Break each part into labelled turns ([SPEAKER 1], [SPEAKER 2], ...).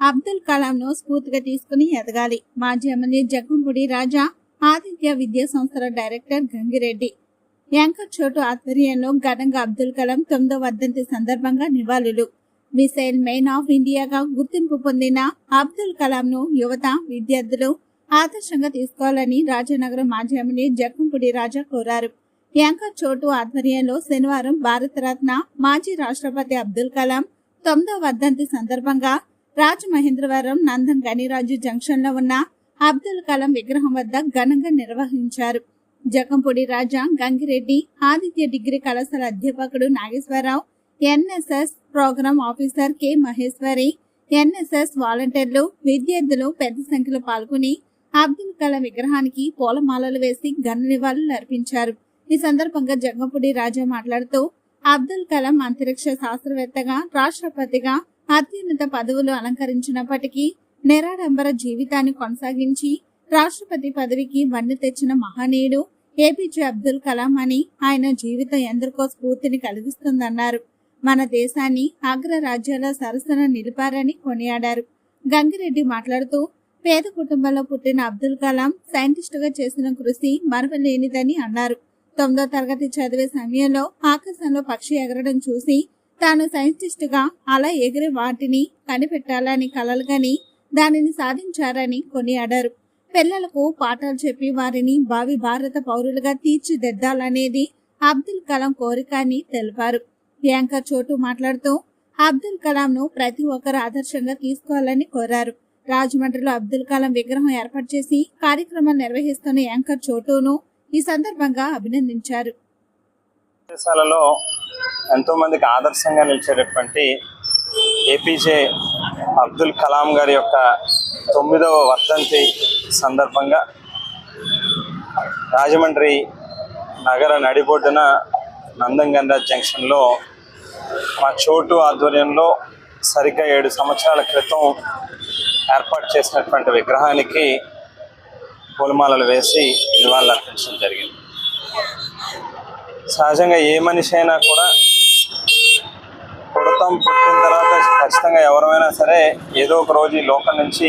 [SPEAKER 1] అబ్దుల్ కలాం ను స్ఫూర్తిగా తీసుకుని ఎదగాలి. మాజీ ఎమ్మెల్యే జగ్గంపూడి రాజా ఆదిత్య విద్యా సంస్థల డైరెక్టర్ గంగిరెడ్డి. యాంకర్ చోటు ఆధ్వర్యంలో ఘనంగా అబ్దుల్ కలాం తొమ్మిదో వర్ధంతి సందర్భంగా నివాళులు. మిసైల్ మెయిన్ ఆఫ్ ఇండియాగా గుర్తింపు పొందిన అబ్దుల్ కలాం ను యువత విద్యార్థులు ఆదర్శంగా తీసుకోవాలని రాజానగరం మాజీ ఎమ్మెల్యే జగ్గంపూడి రాజా కోరారు. యాంకర్ చోటు ఆధ్వర్యంలో శనివారం భారతరత్న మాజీ రాష్ట్రపతి అబ్దుల్ కలాం తొమ్మిదో వర్ధంతి సందర్భంగా రాజమహేంద్రవరం నందన్ గనిరాజు జంక్షన్లో ఉన్న అబ్దుల్ కలాం విగ్రహం వద్ద ఘనంగా నిర్వహించారు. జకంపూడి రాజా గంగిరెడ్డి ఆదిత్య డిగ్రీ కళాశాల అధ్యాపకుడు Nageswararao NSS program officer K Maheshwari NSS వాలంటీర్లు విద్యార్థులు పెద్ద సంఖ్యలో పాల్గొని అబ్దుల్ కలాం విగ్రహానికి పూలమాలలు వేసి ఘన నివాళులు అర్పించారు. ఈ సందర్భంగా జగంపూడి రాజా మాట్లాడుతూ అబ్దుల్ కలాం అంతరిక్ష శాస్త్రవేత్తగా రాష్ట్రపతిగా అత్యున్నత పదవులు అలంకరించినప్పటికీ నిరాడంబర జీవితాన్ని కొనసాగించి రాష్ట్రపతి పదవికి వన్నె తెచ్చిన మహనీయుడు ఏపీజే అబ్దుల్ కలాం అని ఆయన జీవితం ఎందరికో స్ఫూర్తిని కలిగిస్తుందన్నారు. మన దేశాన్ని అగ్ర రాజ్యాల సరసన నిలిపారని కొనియాడారు. గంగిరెడ్డి మాట్లాడుతూ పేద కుటుంబంలో పుట్టిన అబ్దుల్ కలాం సైంటిస్టుగా చేసిన కృషి మరవలేనిదని అన్నారు. తొమ్మిదో తరగతి చదివే సమయంలో ఆకాశంలో పక్షి ఎగరడం చూసి తాను సైంటిస్టుగా అలా ఎగిరే వాటిని కనిపెట్టాలని కలలుగని దానిని సాధించారని కొనియాడారు. పిల్లలకు పాఠాలు చెప్పి వారిని భావి భారత పౌరులుగా తీర్చిదిద్దాలనేది అబ్దుల్ కలాం కోరిక అని తెలిపారు. యాంకర్ చోటు మాట్లాడుతూ అబ్దుల్ కలాం ను ప్రతి ఒక్కరు ఆదర్శంగా తీసుకోవాలని కోరారు. రాజమండ్రిలో అబ్దుల్ కలాం విగ్రహం ఏర్పాటు చేసి కార్యక్రమం నిర్వహిస్తున్న యాంకర్ చోటును ఈ సందర్భంగా అభినందించారు.
[SPEAKER 2] ఎంతోమందికి ఎంతో మందికి ఆదర్శంగా నిలిచేటటువంటి ఏపీజే అబ్దుల్ కలాం గారి యొక్క తొమ్మిదవ వర్ధంతి సందర్భంగా రాజమండ్రి నగర నడిబొడ్డున నందంగండ జంక్షన్లో మా చోటు ఆధ్వర్యంలో సరిగ్గా ఏడు సంవత్సరాల క్రితం ఏర్పాటు చేసినటువంటి విగ్రహానికి పూలమాలలు వేసి నివాళులు అర్పించడం జరిగింది. సహజంగా ఏ మనిషి అయినా కూడా పుడతాం పుట్టిన తర్వాత ఖచ్చితంగా ఎవరైనా సరే ఏదో ఒక రోజు ఈ లోకం నుంచి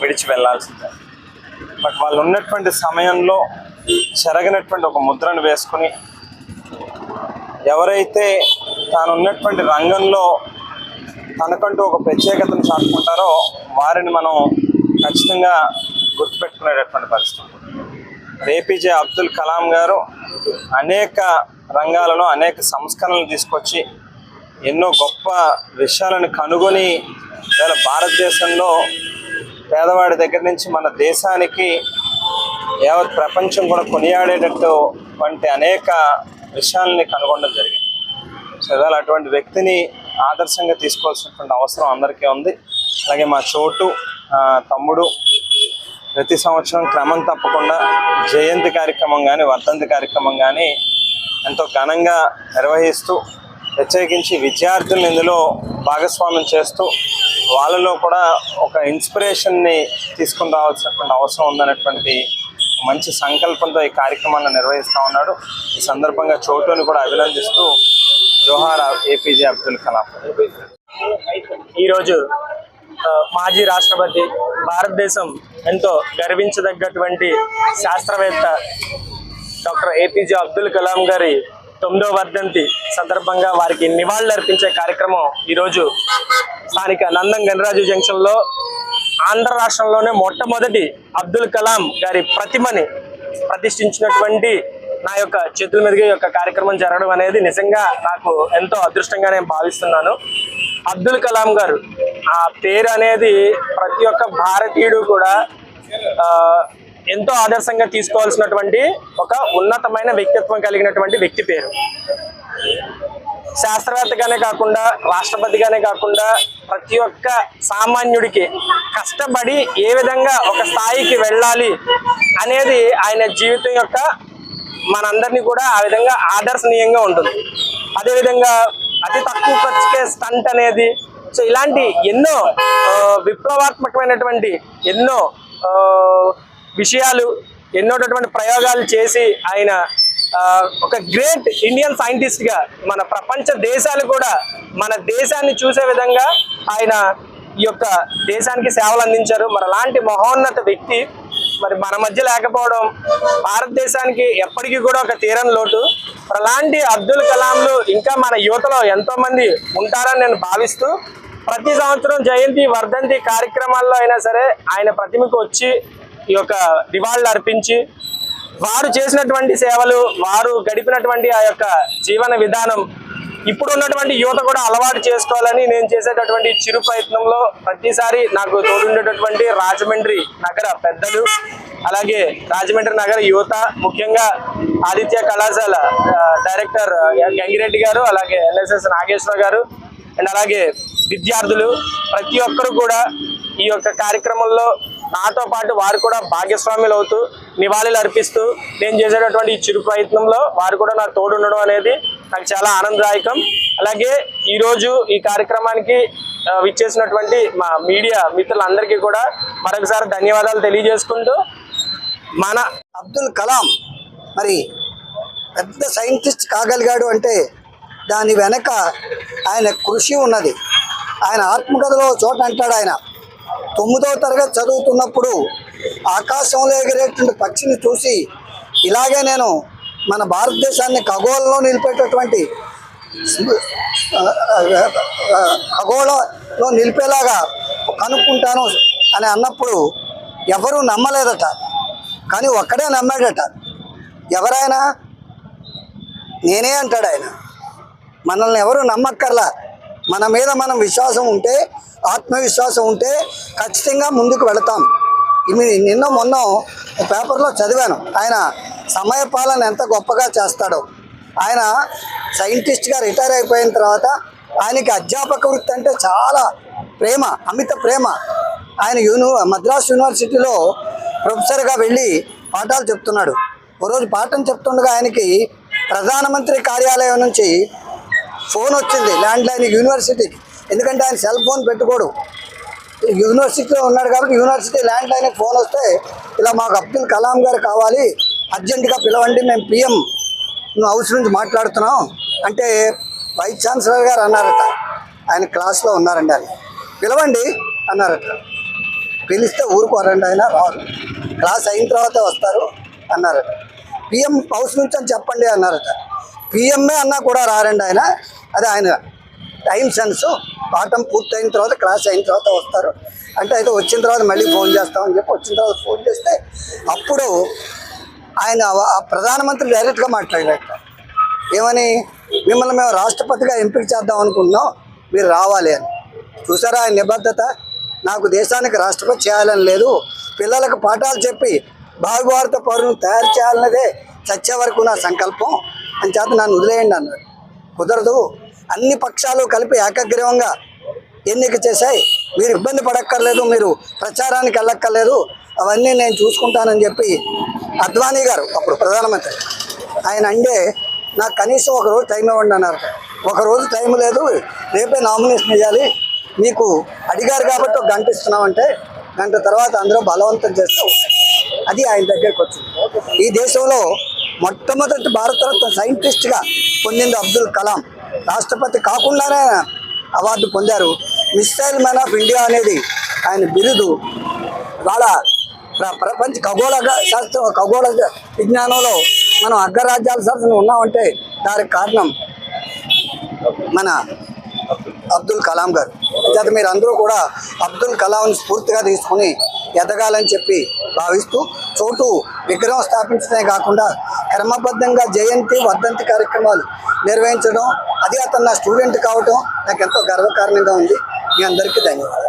[SPEAKER 2] విడిచి వెళ్ళాల్సిందే బట్ వాళ్ళు ఉన్నటువంటి సమయంలో చెరగినటువంటి ఒక ముద్రను వేసుకుని ఎవరైతే తాను ఉన్నటువంటి రంగంలో తనకంటూ ఒక ప్రత్యేకతను చాటుకుంటారో వారిని మనం ఖచ్చితంగా గుర్తుపెట్టుకునేటటువంటి పరిస్థితి ఏపీజే అబ్దుల్ కలాం గారు అనేక రంగాలలో అనేక సంస్కరణలు తీసుకొచ్చి ఎన్నో గొప్ప విషయాలను కనుగొని ఇవాళ భారతదేశంలో పేదవాడి దగ్గర నుంచి మన దేశానికి యావత్ ప్రపంచం కూడా కొనియాడేటట్టు వంటి అనేక విషయాలని కనుగొనడం జరిగింది. సో ఇవాళ అటువంటి వ్యక్తిని ఆదర్శంగా తీసుకోవాల్సినటువంటి అవసరం అందరికీ ఉంది. అలాగే మా చోటు తమ్ముడు ప్రతి సంవత్సరం క్రమం తప్పకుండా జయంతి కార్యక్రమం కానీ వర్ధంతి కార్యక్రమం కానీ ఎంతో ఘనంగా నిర్వహిస్తూ ప్రత్యేకించి విద్యార్థులను ఇందులో భాగస్వామ్యం చేస్తూ వాళ్ళలో కూడా ఒక ఇన్స్పిరేషన్ని తీసుకుని రావాల్సినటువంటి అవసరం ఉందనేటువంటి మంచి సంకల్పంతో ఈ కార్యక్రమాన్ని నిర్వహిస్తూ ఉన్నాడు. ఈ సందర్భంగా చోటుని కూడా అభినందిస్తూ జోహార్ ఏపీజే అబ్దుల్ కలాం.
[SPEAKER 3] ఈరోజు మాజీ రాష్ట్రపతి భారతదేశం ఎంతో గర్వించదగ్గటువంటి శాస్త్రవేత్త డాక్టర్ ఏపీజే అబ్దుల్ కలాం గారి తొమ్మిదో వర్ధంతి సందర్భంగా వారికి నివాళులు అర్పించే కార్యక్రమం ఈరోజు స్థానిక నందం గణరాజు జంక్షన్లో ఆంధ్ర రాష్ట్రంలోనే మొట్టమొదటి అబ్దుల్ కలాం గారి ప్రతిమని ప్రతిష్ఠించినటువంటి నా యొక్క చేతుల మీదుగా యొక్క కార్యక్రమం జరగడం అనేది నిజంగా నాకు ఎంతో అదృష్టంగా నేను భావిస్తున్నాను. అబ్దుల్ కలాం గారు ఆ పేరు అనేది ప్రతి ఒక్క భారతీయుడు కూడా ఎంతో ఆదర్శంగా తీసుకోవాల్సినటువంటి ఒక ఉన్నతమైన వ్యక్తిత్వం కలిగినటువంటి వ్యక్తి పేరు. శాస్త్రవేత్తగానే కాకుండా రాష్ట్రపతిగానే కాకుండా ప్రతి ఒక్క సామాన్యుడికి కష్టపడి ఏ విధంగా ఒక స్థాయికి వెళ్ళాలి అనేది ఆయన జీవితం యొక్క మనందరినీ కూడా ఆ విధంగా ఆదర్శనీయంగా ఉంటుంది. అదేవిధంగా అతి తక్కువ ఖర్చుకే స్టంట్ అనేది సో ఇలాంటి ఎన్నో విప్లవాత్మకమైనటువంటి ఎన్నో విషయాలు ఎన్నోటటువంటి ప్రయోగాలు చేసి ఆయన ఒక గ్రేట్ ఇండియన్ సైంటిస్ట్గా మన ప్రపంచ దేశాలు కూడా మన దేశాన్ని చూసే విధంగా ఆయన ఈ యొక్క దేశానికి సేవలు అందించారు. మరి అలాంటి మహోన్నత వ్యక్తి మరి మన మధ్య లేకపోవడం భారతదేశానికి ఎప్పటికీ కూడా ఒక తీరం లోటు. అలాంటి అబ్దుల్ కలాంలు ఇంకా మన యువతలో ఎంతోమంది ఉంటారని నేను భావిస్తూ ప్రతి సంవత్సరం జయంతి వర్ధంతి కార్యక్రమాల్లో అయినా సరే ఆయన ప్రతిమకు వచ్చి ఈ యొక్క నివాళులు అర్పించి వారు చేసినటువంటి సేవలు వారు గడిపినటువంటి ఆ యొక్క జీవన విధానం ఇప్పుడు ఉన్నటువంటి యువత కూడా అలవాటు చేసుకోవాలని నేను చేసేటటువంటి చిరు ప్రయత్నంలో ప్రతిసారి నాకు తోడుండేటటువంటి రాజమండ్రి నగర పెద్దలు అలాగే రాజమండ్రి నగర యువత ముఖ్యంగా ఆదిత్య కళాశాల డైరెక్టర్ గంగిరెడ్డి గారు అలాగే ఎన్ఎస్ఎస్ నాగేశ్వర గారు అండ్ అలాగే విద్యార్థులు ప్రతి ఒక్కరు కూడా ఈ యొక్క కార్యక్రమంలో నాతో పాటు వారు కూడా భాగస్వాములు అవుతూ నివాళులు అర్పిస్తూ నేను చేసేటటువంటి ఈ చిరు ప్రయత్నంలో వారు కూడా నా తోడుండడం అనేది నాకు చాలా ఆనందదాయకం. అలాగే ఈరోజు ఈ కార్యక్రమానికి విచ్చేసినటువంటి మా మీడియా మిత్రులందరికీ కూడా మరొకసారి ధన్యవాదాలు తెలియజేసుకుంటూ మన
[SPEAKER 4] అబ్దుల్ కలాం మరి పెద్ద సైంటిస్ట్ కాగలిగాడు అంటే దాని వెనక ఆయన కృషి ఉన్నది. ఆయన ఆత్మకథలో చోట అంటాడు ఆయన. తొమ్మిదవ తరగతి చదువుతున్నప్పుడు ఆకాశంలో ఎగిరేటువంటి పక్షిని చూసి ఇలాగే నేను మన భారతదేశాన్ని ఖగోళంలో నిలిపేటటువంటి ఖగోళంలో నిలిపేలాగా కనుక్కుంటాను అని అన్నప్పుడు ఎవరూ నమ్మలేదట. కానీ ఒక్కడే నమ్మాడట. ఎవరైనా నేనే అంటాడు ఆయన. మనల్ని ఎవరు నమ్మక్కర్లా. మన మీద మనం విశ్వాసం ఉంటే ఆత్మవిశ్వాసం ఉంటే ఖచ్చితంగా ముందుకు వెళతాం. నిన్న మొన్న పేపర్లో చదివాను. ఆయన సమయ పాలన ఎంత గొప్పగా చేస్తాడో. ఆయన సైంటిస్ట్గా రిటైర్ అయిపోయిన తర్వాత ఆయనకి అధ్యాపక వృత్తి అంటే చాలా ప్రేమ అమిత ప్రేమ. ఆయన యూని మద్రాస్ యూనివర్సిటీలో ప్రొఫెసర్గా వెళ్ళి పాఠాలు చెప్తున్నాడు. ఒకరోజు రోజు పాఠం చెప్తుండగా ఆయనకి ప్రధానమంత్రి కార్యాలయం నుంచి ఫోన్ వచ్చింది ల్యాండ్లైన్ యూనివర్సిటీకి. ఎందుకంటే ఆయన సెల్ ఫోన్ పెట్టుకోడు. యూనివర్సిటీలో ఉన్నాడు కాబట్టి యూనివర్సిటీ ల్యాండ్లైన్కి ఫోన్ వస్తే ఇలా మాకు అబ్దుల్ కలాం గారు కావాలి అర్జెంటుగా పిలవండి మేము పిఎం నువ్వు హౌస్ నుంచి మాట్లాడుతున్నాం అంటే వైస్ ఛాన్సలర్ గారు అన్నారట. ఆయన క్లాస్లో ఉన్నారండి అని పిలవండి అన్నారట. పిలిస్తే ఊరుకోరండి ఆయన రారు. క్లాస్ అయిన తర్వాత వస్తారు అన్నారట. పిఎం హౌస్ నుంచి అని చెప్పండి అన్నారట. పిఎంఏ అన్నా కూడా రారండి ఆయన. అది ఆయన టైం సెన్స్. పాఠం పూర్తయిన తర్వాత క్లాస్ అయిన తర్వాత వస్తారు. అంటే అయితే వచ్చిన తర్వాత మళ్ళీ ఫోన్ చేస్తామని చెప్పి వచ్చిన తర్వాత ఫోన్ చేస్తే అప్పుడు ఆయన ఆ ప్రధానమంత్రి డైరెక్ట్గా మాట్లాడారట ఏమని? మిమ్మల్ని మేము రాష్ట్రపతిగా ఎంపిక చేద్దాం అనుకుంటున్నాం. మీరు రావాలి అని. చూసారా ఆయన నిబద్ధత? నాకు దేశానికి రాష్ట్రపతి చేయాలని లేదు. పిల్లలకు పాఠాలు చెప్పి భావిభారత పౌరులను తయారు చేయాలన్నదే చచ్చే వరకు నా సంకల్పం. అని చేత నన్ను వదిలేయండి అన్నాడు. కుదరదు. అన్ని పక్షాలు కలిపి ఏకగ్రీవంగా ఎన్నిక చేశాయి. మీరు ఇబ్బంది పడక్కర్లేదు. మీరు ప్రచారానికి వెళ్ళక్కర్లేదు. అవన్నీ నేను చూసుకుంటానని చెప్పి అద్వానీ గారు అప్పుడు ప్రధానమంత్రి ఆయన అంటే నాకు కనీసం ఒక రోజు టైం ఇవ్వండి అన్నారు. ఒక రోజు టైం లేదు రేపే నామినేషన్ వేయాలి మీకు అడిగారు కాబట్టి ఒక గంట ఇస్తున్నామంటే గంట తర్వాత అందరూ బలవంతం చేస్తాం అది ఆయన దగ్గరికి వచ్చింది. ఈ దేశంలో మొట్టమొదటి భారతరత్న సైంటిస్ట్గా పొందింది అబ్దుల్ కలాం. రాష్ట్రపతి కాకుండానే అవార్డు పొందారు. మిసైల్ మ్యాన్ ఆఫ్ ఇండియా అనేది ఆయన బిరుదు. వాళ్ళ ప్రపంచ ఖగోళ శాస్త్ర ఖగోళ విజ్ఞానంలో మనం అగ్రరాజ్యాల సరసన ఉన్నామంటే దానికి కారణం మన అబ్దుల్ కలాం గారు. అంతేత మీరు అందరూ కూడా అబ్దుల్ కలాంని స్ఫూర్తిగా తీసుకుని ఎదగాలని చెప్పి భావిస్తూ చోటు విగ్రహం స్థాపించడమే కాకుండా క్రమబద్ధంగా జయంతి వర్ధంతి కార్యక్రమాలు నిర్వహించడం అది అతను నా స్టూడెంట్ కావటం నాకు ఎంతో గర్వకారణంగా ఉంది. మీ అందరికీ ధన్యవాదాలు.